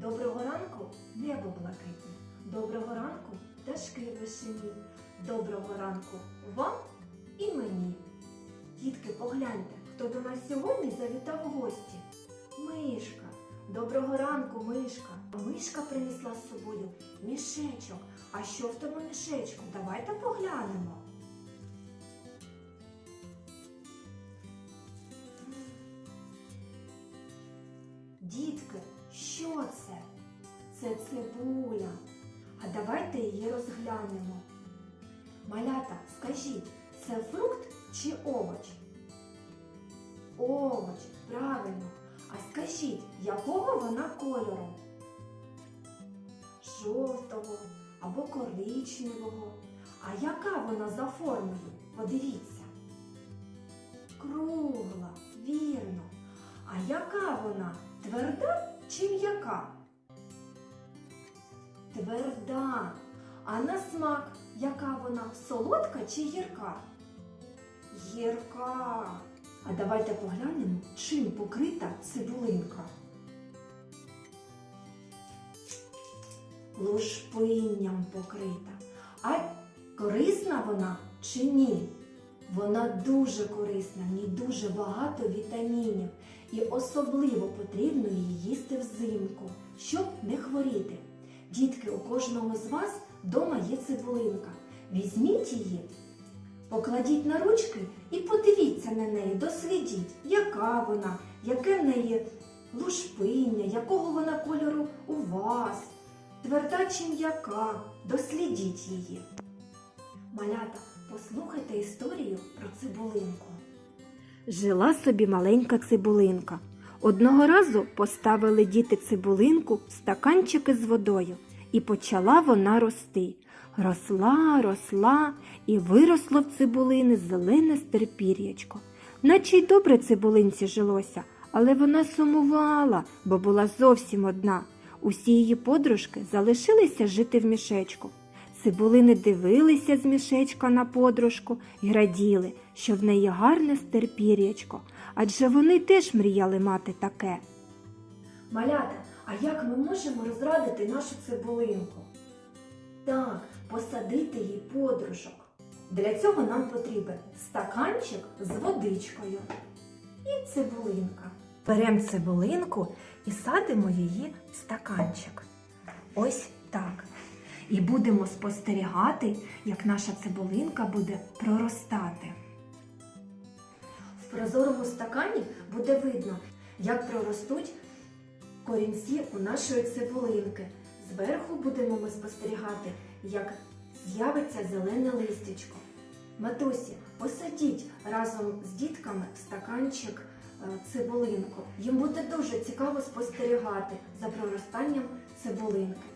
Доброго ранку, небо блакитне. Доброго ранку, пташки вишені. Доброго ранку вам і мені. Дітки, погляньте, хто до нас сьогодні завітав у гості. Мишка. Доброго ранку, мишка. Мишка принесла з собою мішечок. А що в тому мішечку? Давайте поглянемо. Дітки, що це? Це цибуля. А давайте її розглянемо. Малята, скажіть, це фрукт чи овоч? Овоч, правильно. А скажіть, якого вона кольору? Жовтого або коричневого. А яка вона за формою? Подивіться. Кругла, вірно. А яка вона? Тверда чи м'яка? Тверда. А на смак яка вона? Солодка чи гірка? Гірка. А давайте поглянемо, чим покрита цибулинка. Лушпинням покрита. А корисна вона чи ні? Вона дуже корисна, в ній дуже багато вітамінів. І особливо потрібно її їсти взимку, щоб не хворіти. Дітки, у кожного з вас вдома є цибулинка. Візьміть її, покладіть на ручки і подивіться на неї, дослідіть, яка вона, яке в неї лушпиння, якого вона кольору у вас, тверда чи м'яка, дослідіть її. Малята, послухайте історію про цибулинку. Жила собі маленька цибулинка. Одного разу поставили діти цибулинку в стаканчики з водою, і почала вона рости. Росла, росла, і виросло в цибулини зелене стерпір'ячко. Наче й добре цибулинці жилося, але вона сумувала, бо була зовсім одна. Усі її подружки залишилися жити в мішечку. Цибулини дивилися з мішечка на подружку і раділи, що в неї гарне стерпір'ячко, адже вони теж мріяли мати таке. Малята, а як ми можемо розрадити нашу цибулинку? Так, посадити їй подружок. Для цього нам потрібен стаканчик з водичкою і цибулинка. Беремо цибулинку і садимо її в стаканчик. Ось так. І будемо спостерігати, як наша цибулинка буде проростати. В прозорому стакані буде видно, як проростуть корінці у нашої цибулинки. Зверху будемо ми спостерігати, як з'явиться зелене листячко. Матусі, посадіть разом з дітками в стаканчик е, цибулинку. Їм буде дуже цікаво спостерігати за проростанням цибулинки.